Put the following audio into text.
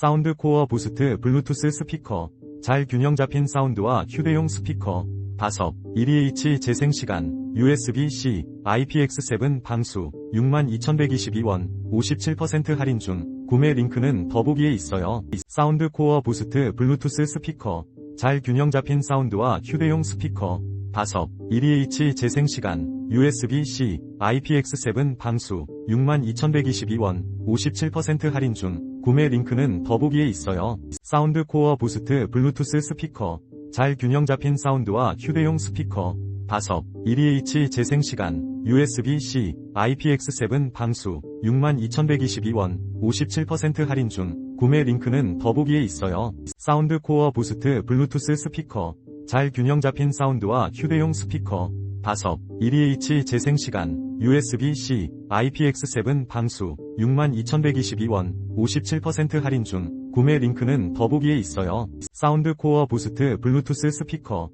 사운드 코어 부스트 블루투스 스피커, 잘 균형 잡힌 사운드와 휴대용 스피커, 다섭, 1EH 재생시간, USB-C, IPX7 방수, 62,122원, 57% 할인 중, 구매 링크는 더보기에 있어요. 사운드 코어 부스트 블루투스 스피커, 잘 균형 잡힌 사운드와 휴대용 스피커, 다섭, 1EH 재생시간, USB-C, IPX7 방수, 62,122원, 57% 할인 중, 구매 링크는 더보기에 있어요. 사운드 코어 부스트 블루투스 스피커, 잘 균형 잡힌 사운드와 휴대용 스피커, 다섭, 1EH 재생시간, USB-C, IPX7 방수, 62,122원, 57% 할인 중, 구매 링크는 더보기에 있어요. 사운드 코어 부스트 블루투스 스피커, 잘 균형 잡힌 사운드와 휴대용 스피커, 다섭, 1EH 재생시간, USB-C, IPX7 방수, 62,122원, 57% 할인 중, 구매 링크는 더보기에 있어요. 사운드 코어 부스트 블루투스 스피커,